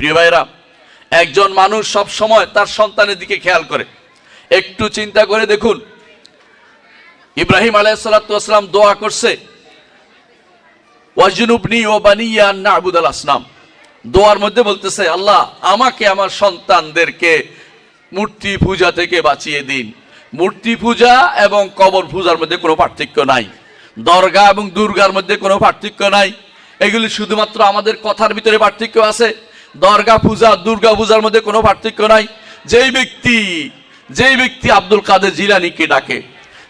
প্রিয় ভাইরা, একজন মানুষ সব সময় তার সন্তানের দিকে খেয়াল করে। একটু চিন্তা করে দেখুন, ইব্রাহিম আলাইসালাম দোয়া করছে, ওয়াজনুবনি ও আসলাম দোয়ার মধ্যে বলতেছে, আল্লাহ, আমাকে আমার সন্তানদেরকে মূর্তি পূজা থেকে বাঁচিয়ে দিন। মূর্তি পূজা এবং কবর পূজার মধ্যে কোনো পার্থক্য নাই। দরগা এবং দুর্গার মধ্যে কোনো পার্থক্য নাই। এগুলি শুধুমাত্র আমাদের কথার ভিতরে পার্থক্য আছে। দরগা পূজা, দুর্গা পূজার মধ্যে কোনো পার্থক্য নাই। যেই ব্যক্তি যেই ব্যক্তি আব্দুল কাদের জিলানিকে ডাকে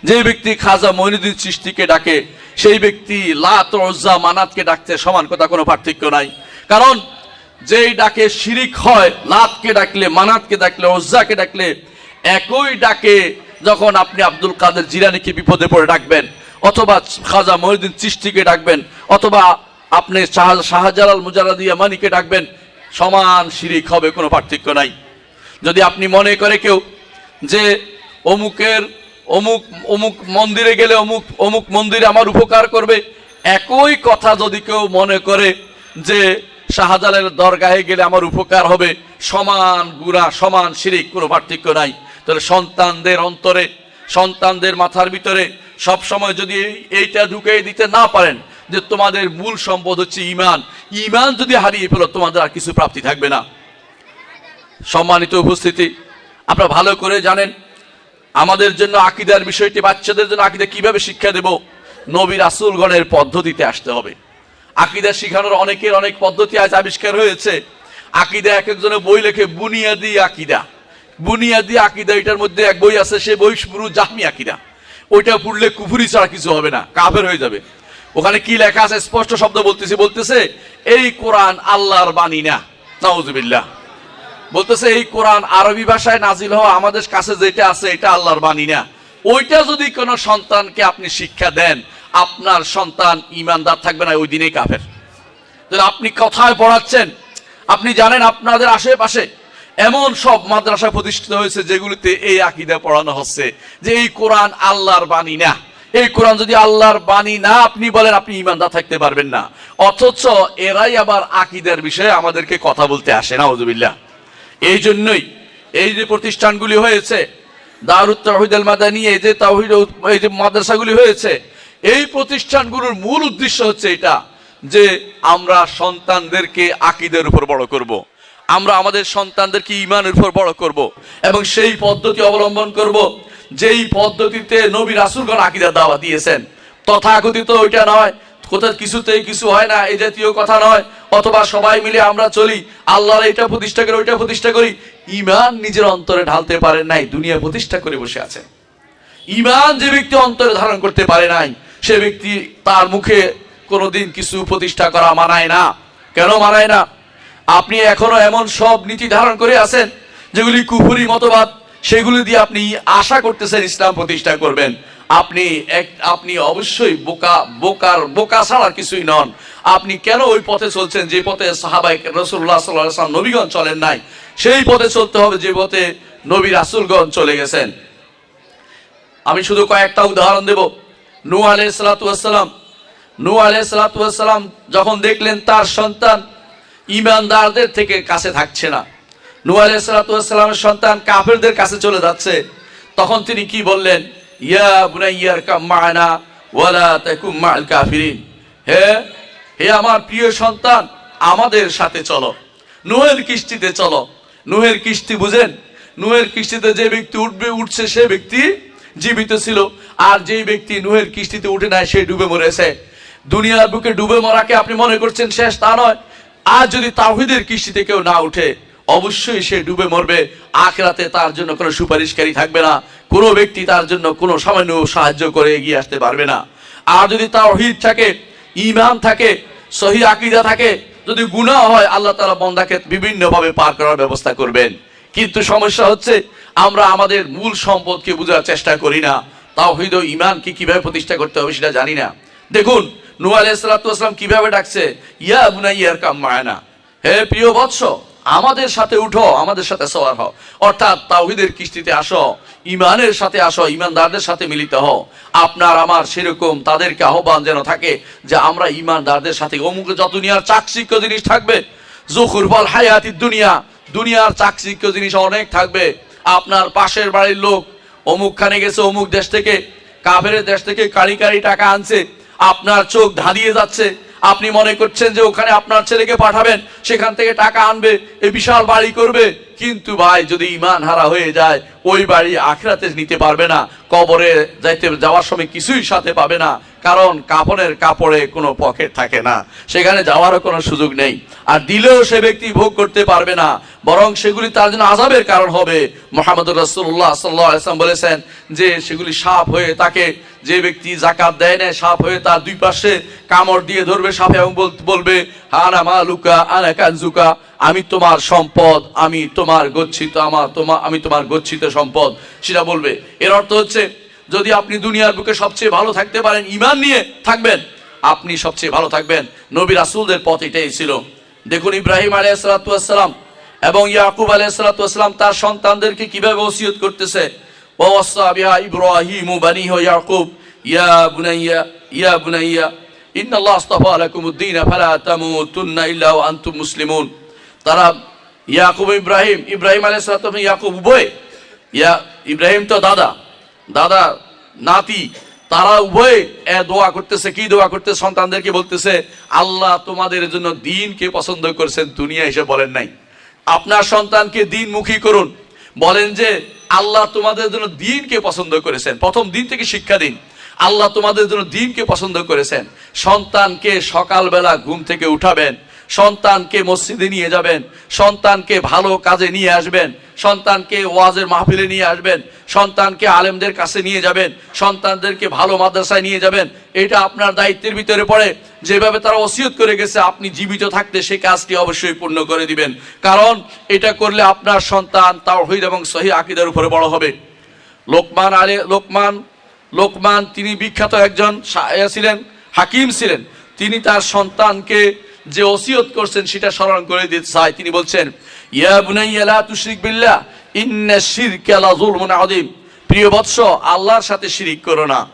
যে ব্যক্তি খাজা মইনুদ্দিন সৃষ্টিকে ডাকে, সেই ব্যক্তি লাত রজ্জা মানাতকে ডাকতে সমান কথা কোনো পার্থক্য নাই। কারণ যেই ডাকে শিরিক হয়, লাতকে ডাকলে, মানাতকে ডাকলে ওজ্জাকে ডাকলে, একই ডাকে যখন আপনি আব্দুল কাদের জিরানিকে বিপদে পড়ে ডাকবেন, অথবা খাজা মহিউদ্দিন চিস্তিকে ডাকবেন, অথবা আপনি শাহ- শাহজালাল মুজারাদিয়া মানিকে ডাকবেন সমান শিরিক হবে, কোনো পার্থক্য নাই। যদি আপনি মনে করে কেউ যে অমুকের, অমুক অমুক মন্দিরে গেলে অমুক অমুক মন্দিরে আমার উপকার করবে, একই কথা যদি কেউ মনে করে যে শাহজালালের দরগাহে গেলে আমার উপকার হবে, সমান গুণা, সমান শিরিক, কোনো পার্থক্য নাই। তাহলে সন্তানদের অন্তরে, সন্তানদের মাথার ভিতরে সব সময় যদি এই- এইটা ঢুকিয়ে দিতে না পারেন যে তোমাদের মূল সম্পদ হচ্ছে ইমান ইমান যদি হারিয়ে ফেলো, তোমাদের আর কিছু প্রাপ্তি থাকবে না। সম্মানিত উপস্থিতি, আপনারা ভালো করে জানেন, আমাদের জন্য আকিদার বিষয়টি, বাচ্চাদের জন্য আকিদা কীভাবে শিক্ষা দেব? নবী রাসুলগণের পদ্ধতিতে আসতে হবে। আকিদা শিখানোর অনেকের অনেক পদ্ধতি আজ আবিষ্কার হয়েছে। আকিদা এক একজনের বই লেখে, বুনিয়াদি আকিদা। বুনিয়াদি আকিদা, এটার মধ্যে এক বই আছে, সে বই পুরো জাহমি আকিদা। ওইটা পড়লে কুফুরি ছাড়া কিছু হবে না, কাফের হয়ে যাবে। ওখানে কি লেখা আছে? স্পষ্ট শব্দ বলতেছে বলতেছে, এই কোরআন আল্লাহর বাণী না। নাউজুবিল্লাহ। বলতেছে, এই কোরআন আরবি ভাষায় নাজিল হওয়া আমাদের কাছে যেটা আছে, এটা আল্লাহর বাণী না। ওইটা যদি কোনো সন্তানকে আপনি শিক্ষা দেন, আপনার সন্তান ইমানদার থাকবে না, ওই দিনেই কাফের। আপনি কোথায় পড়াচ্ছেন, আপনি জানেন আপনাদের আশেপাশে এমন সব মাদ্রাসা প্রতিষ্ঠিত হয়েছে যেগুলিতে এই আকিদা পড়ানো হচ্ছে, যে এই কোরআন আল্লাহর বাণী না। এই কোরআন যদি আল্লাহর বাণী না আপনি বলেন, আপনি ইমানদার থাকতে পারবেন না অথচ এরাই আবার আকিদার বিষয়ে আমাদেরকে কথা বলতে আসে না ওজুবিল্লাহ এই জন্যই এই যে প্রতিষ্ঠানগুলি হয়েছে দারুত তাহিদ আল মাদানী, এই যে তাহিদ এই যে মাদ্রাসাগুলি হয়েছে, এই প্রতিষ্ঠানগুলোর মূল উদ্দেশ্য হচ্ছে এটা, যে আমরা সন্তানদেরকে আকিদের উপর বড় করব। আমরা আমাদের সন্তানদেরকে ইমানের উপর বড় করব। এবং সেই পদ্ধতি অবলম্বন করব যেই পদ্ধতিতে নবী রাসুলগণ আকিদার দাওয়া দিয়েছেন, তথাকথিত ওইটা নয়, কোথাও কিছুতেই কিছু হয় না এই জাতীয় কথা নয়, অথবা সবাই মিলে আমরা চলি, আল্লাহর এটা প্রতিষ্ঠা করি, ওইটা প্রতিষ্ঠা করি ইমান নিজের অন্তরে ঢালতে পারেন নাই, দুনিয়া প্রতিষ্ঠা করে বসে আছেন ইমান যে ব্যক্তি অন্তরে ধারণ করতে পারে নাই, সে ব্যক্তি তার মুখে কোনোদিন কিছু প্রতিষ্ঠা করা মানায় না। কেন মানায় না? আপনি এখনও এমন সব নীতি ধারণ করে আছেন, যেগুলি কুফুরি মতবাদ সেগুলি দিয়ে আপনি আশা করতেছেন ইসলাম প্রতিষ্ঠা করবেন। আপনি এক, আপনি অবশ্যই বোকা, বোকার, বোকা ছাড়া কিছুই নন। আপনি কেন ওই পথে চলছেন? যে পথে সাহাবাই রসুল্লাহ সাল্লাহ নবীগণ চলেন নাই, সেই পথে চলতে হবে যে পথে নবী রাসুলগণ চলে গেছেন। আমি শুধু কয়েকটা উদাহরণ দেব। নু আলাই সালাতাম নু আলাই সালাতাম যখন দেখলেন তার সন্তান ইমানদারদের থেকে কাছে থাকছে না। নু আলাই সন্তান কাফেরদের কাছে চলে যাচ্ছে। তখন তিনি কি বললেন? ইয়া বুনাইয়ার কামায়না ওয়ালা তাকুম মাল কাফিরিন। হে হে আমার প্রিয় সন্তান, আমাদের সাথে চলো। নুহের কিস্তিতে চলো। নুহের কিস্তি বুঝেন? নুহের কিস্তিতে যে ব্যক্তি উঠবে, উঠছে সে ব্যক্তি জীবিত ছিল। আর যেই ব্যক্তি নুহের কিস্তিতে উঠে নাই, সে ডুবে মরেছে। দুনিয়ার বুকে ডুবে মরাকে আপনি মনে করছেন শেষ? তা নয়। আর যদি তাহিদের কিস্তিতে কেউ না উঠে অবশ্যই সে ডুবে মরবে। আখরাতে তার জন্য কোনো সুপারিশকারী থাকবে না। কোনো ব্যক্তি তার জন্য কোনো সামান্য সাহায্য করে এগিয়ে আসতে পারবে না। আর যদি তাওহীদ থাকে ইমান থাকে, সহি আকিদা থাকে, যদি গুনাহ হয়, আল্লাহ তাআলা বন্দাকে বিভিন্নভাবে পার করার ব্যবস্থা করবেন। কিন্তু সমস্যা হচ্ছে, আমরা আমাদের মূল সম্পদকে বোঝার চেষ্টা করি না। তাওহীদ ও ইমান কি কীভাবে প্রতিষ্ঠা করতে হবে সেটা জানি না। দেখুন, নূহ আলাইহিস কীভাবে ডাকছে, ইয়া বুনাইয়ার কাম মায়না হে প্রিয় বৎস আমাদের সাথে উঠো, আমাদের সাথে সওয়ার হও। অর্থাৎ তাওহীদের কিস্তিতে আসো ইমানের সাথে আসো ইমানদারদের সাথে মিলিত হও। আপনার, আমার সেরকম তাদেরকে আহ্বান যেন থাকে যে আমরা ইমানদারদের সাথে, অমুক যত দুনিয়ার চাকচিক্য জিনিস থাকবে জুখুরফল হায়াতি দুনিয়া, দুনিয়ার চাকচিক্য জিনিস অনেক থাকবে। আপনার পাশের বাড়ির লোক অমুকখানে গেছে, অমুক দেশ থেকে কাফের দেশ থেকে কারি কারি টাকা আনছে, আপনার চোখ ধাঁধিয়ে যাচ্ছে আপনি মনে করছেন যে ওখানে আপনার ছেলেকে পাঠাবেন, সেখান থেকে টাকা আনবে, এ বিশাল বাড়ি করবে। কিন্তু ভাই, যদি ইমান হারা হয়ে যায়, ওই বাড়ি আখরাতে নিতে পারবে না, কবরে যাইতে, যাওয়ার সময় কিছুই সাথে পাবে না। কারণ কাপড়ের কাপড়ে কোনো পকেট থাকে না। সেখানে যাওয়ারও কোনো সুযোগ নেই। আর দিলেও সে ব্যক্তি ভোগ করতে পারবে না। বরং সেগুলি তার জন্য আজাবের কারণ হবে। মোহাম্মদ রসুল্লাহ সাল্লাম বলেছেন যে, সেগুলি সাপ হয়ে তাকে যে ব্যক্তি জাকাত দেয় না, সাপ হয়ে তার দুই পাশে কামড় দিয়ে ধরবে সাপে এবং বল- বলবে, হানা মালুকা, আনা কানজুকা, আমি তোমার সম্পদ, আমি তোমার গচ্ছিত, আমার তোমার আমি তোমার গচ্ছিত সম্পদ। সেটা বলবে। এর অর্থ হচ্ছে যদি আপনি দুনিয়ার বুকে সবচেয়ে ভালো থাকতে পারেন ইমান নিয়ে থাকবেন, আপনি সবচেয়ে ভালো থাকবেন। নবী রাসূলদের পথ এটাই ছিল। দেখুন ইব্রাহিম আলাইহিসসালাম এবং ইয়াকুব আলাইহিসসালাম তার সন্তানদেরকে কীভাবে ওসিয়ত করতেছে? ইয়াকুব, ইয়া বুনাইয়া ইয়া বুনাইয়া, ইন্নাল্লাহ আস্তাফা লাকুমুদ-দীন ফালা তামুতুন্না ইল্লা মুসলিমুন। তারা ইয়াকুব ইব্রাহিম ইব্রাহিম আলাইহিসসালাম, ইয়াকুব উভয়, ইয়া, ইব্রাহিম তো দাদা। দাদা, নাতি, তারা উভয়ে দোয়া করতেছে, কি দোয়া করতেছে, সন্তানদেরকে বলতেছে, আল্লাহ তোমাদের জন্য দিনকে পছন্দ করছেন, দুনিয়া হিসেবে বলেন নাই। আপনার সন্তানকে দিনমুখী করুন। বলেন যে, আল্লাহ তোমাদের জন্য দিনকে পছন্দ করেছেন। প্রথম দিন থেকে শিক্ষা দিন। আল্লাহ তোমাদের জন্য দিনকে পছন্দ করেছেন। সন্তানকে সকালবেলা ঘুম থেকে উঠাবেন। সন্তানকে মসজিদে নিয়ে যাবেন, সন্তানকে ভালো কাজে নিয়ে আসবেন, সন্তানকে ওয়াজের মাহফিলে নিয়ে আসবেন, সন্তানকে আলেমদের কাছে নিয়ে যাবেন, সন্তানদেরকে ভালো মাদ্রাসায় নিয়ে যাবেন। এটা আপনার দায়িত্বের ভিতরে পড়ে। যেভাবে তারা ওসিয়ত করে গেছে, আপনি জীবিত থাকতে সেই কাজটি অবশ্যই পূর্ণ করে দিবেন। কারণ এটা করলে আপনার সন্তান তাওহীদ এবং সহি আকিদার উপরে বড় হবে। লোকমান আলে, লোকমান লোকমান, তিনি বিখ্যাত একজন সা- ছিলেন, হাকিম ছিলেন। তিনি তার সন্তানকে যে ওসিয়ত করছেন সেটা স্মরণ করে দিতে চায় তিনি বলছেন প্রিয় বৎস, আল্লাহর সাথে শিরিক করো না।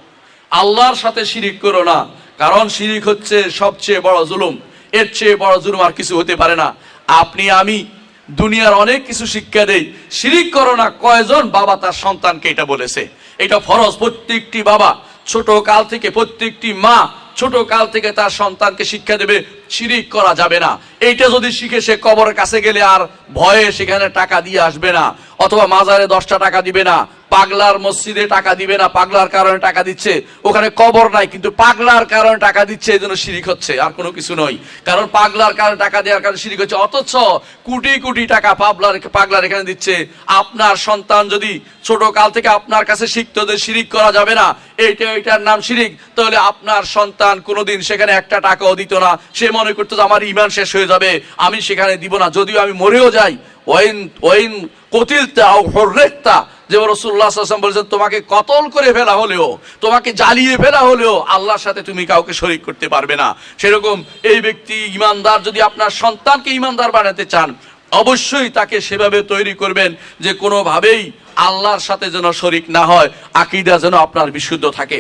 আল্লাহর সাথে শিরিক করো না। কারণ শিরিক হচ্ছে সবচেয়ে বড় জুলুম। এর চেয়ে বড় জুলুম আর কিছু হতে পারে না। আপনি, আমি দুনিয়ার অনেক কিছু শিক্ষা দেই। শিরিক করো না, কয়জন বাবা তার সন্তানকে এটা বলেছে? এটা ফরজ। প্রত্যেকটি বাবা, ছোট কাল থেকে প্রত্যেকটি মা ছোট কাল থেকে তার সন্তানকে শিক্ষা দেবে, শিরিক করা যাবে না। এইটা যদি শিখে সে কবরের কাছে গেলে আর ভয়ে সেখানে টাকা দিয়ে আসবে না, অথবা মাজারে দশটা টাকা দিবে না। পাগলার মসজিদে টাকা দিবে না, পাগলার কারণে টাকা দিচ্ছে। ওখানে কবর নাই, কিন্তু পাগলার কারণে টাকা দিচ্ছে, এই জন্য শিরিক হচ্ছে, আর কোনো কিছু নয়। কারণ পাগলার কারণে টাকা দেওয়ার কারণে শিরিক হচ্ছে, অথচ কোটি কোটি টাকা পাগলার পাগলার এখানে দিচ্ছে। আপনার সন্তান যদি ছোট কাল থেকে আপনার কাছে শিখতো যে শিরিক করা যাবে না, এইটা, এইটার নাম শিরিক, তাহলে আপনার সন্তান কোনোদিন সেখানে একটা টাকাও দিত না। সে মনে করতো যে আমার ইমান শেষ হয়ে যাবে, আমি সেখানে দিব না, যদিও আমি মরেও যাই। ওয়াইন ওয়াইন কতিলতা ও হররেকতা যে রসুল্লাহ আসলাম বলেছেন, তোমাকে কতল করে ফেলা হলেও, তোমাকে জ্বালিয়ে ফেলা হলেও আল্লাহর সাথে তুমি কাউকে শরিক করতে পারবে না। সেরকম এই ব্যক্তি ইমানদার, যদি আপনার সন্তানকে ইমানদার বানাতে চান, অবশ্যই তাকে সেভাবে তৈরি করবেন যে কোনোভাবেই আল্লাহর সাথে যেন শরিক না হয়, আকিদা যেন আপনার বিশুদ্ধ থাকে।